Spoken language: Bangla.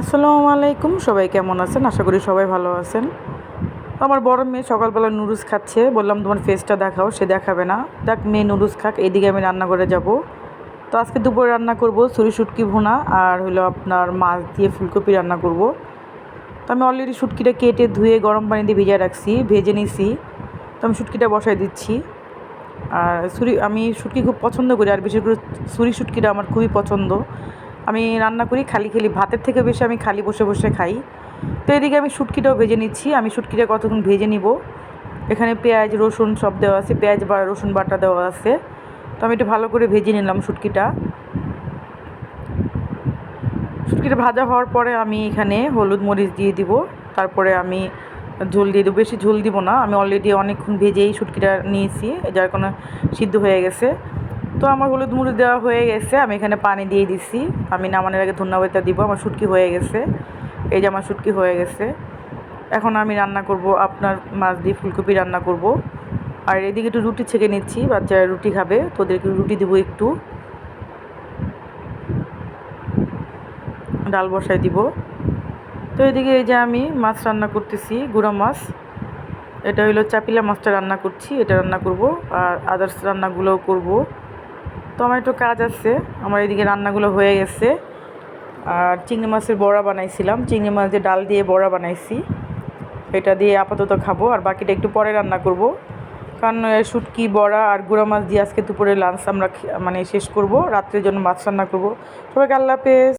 আসসালামু আলাইকুম, সবাই কেমন আছেন? আশা করি সবাই ভালো আছেন। আমার বড় মেয়ে সকালবেলা নুডলস খাচ্ছে। বললাম, তোমার ফেসটা দেখাও, সে দেখাবে না। দেখ মেয়ে নুডলস খাক, এদিকে আমি রান্না করে যাব। তো আজকে দুপুরে রান্না করব ছুরি শুটকি ভুনা আর হলো আপনার মাছ দিয়ে ফুলকপি রান্না করব। তো আমি অলরেডি শুটকিটা কেটে ধুয়ে গরম পানি দিয়ে ভিজিয়ে রাখছি, ভেজে নিছি। তো আমি শুটকিটা বসাই দিচ্ছি। আর ছুরি, আমি শুটকি খুব পছন্দ করি, আর বিশেষ করে ছুরি শুটকিটা আমার খুবই পছন্দ। আমি রান্না করি, খালি খালি ভাতের থেকে বেশি আমি খালি বসে বসে খাই। তো এদিকে আমি শুটকিটাও ভেজে নিচ্ছি, আমি শুটকিটা কতক্ষণ ভেজে নিব? এখানে পেঁয়াজ, রসুন সব দেওয়া আছে, পেঁয়াজ বা রসুন বাটা দেওয়া আছে। তো আমি একটু ভালো করে ভেজে নিলাম শুটকিটা। শুটকিটা ভাজা হওয়ার পরে আমি এখানে হলুদ মরিচ দিয়ে দিব, তারপরে আমি ঝোল দিয়ে দেবো। বেশি ঝোল দিব না, আমি অলরেডি অনেকক্ষণ ভেজেই শুটকিটা নিয়েছি, যার কোনো সিদ্ধ হয়ে গেছে। তো আমার হলুদ মরিচ দেওয়া হয়ে গেছে, আমি এখানে পানি দিয়ে দিছি। আমি নামানোর আগে ধন্যবাদটা দিব, আমার শুটকি হয়ে গেছে। এই যে আমার শুটকি হয়ে গেছে। এখন আমি রান্না করব, আপনার মাছ দিয়ে ফুলকপি রান্না করব। আর এদিকে একটু রুটি ছেঁকে নিচ্ছি, বাচ্চারা রুটি খাবে তো ওদেরকে রুটি দেবো একটু। ডাল বসাই দিব। তো এদিকে এই যে আমি মাছ রান্না করতেছি, গুঁড়া মাছ। এটা হলো চাপিলা মাছটা রান্না করছি, এটা রান্না করব। আর আদার্স রান্নাগুলোও করব। তো আমার একটু কাজ আছে। আমার এদিকে রান্নাগুলো হয়ে গেছে। আর চিংড়ি মাছের বড়া বানাইছিলাম। চিংড়ি মাছের ডাল দিয়ে বড়া বানাইছি। এটা দিয়ে আপাতত খাব। আর বাকিটা একটু পরে রান্না করব। কারণ শুটকি, বড়া আর গুঁড়া মাছ দিয়ে আজকে দুপুরে লাঞ্চ আমরা মানে শেষ করব। রাত্রের জন্য মাছ রান্না করব। সবাইকে আল্লাহ হাফেজ।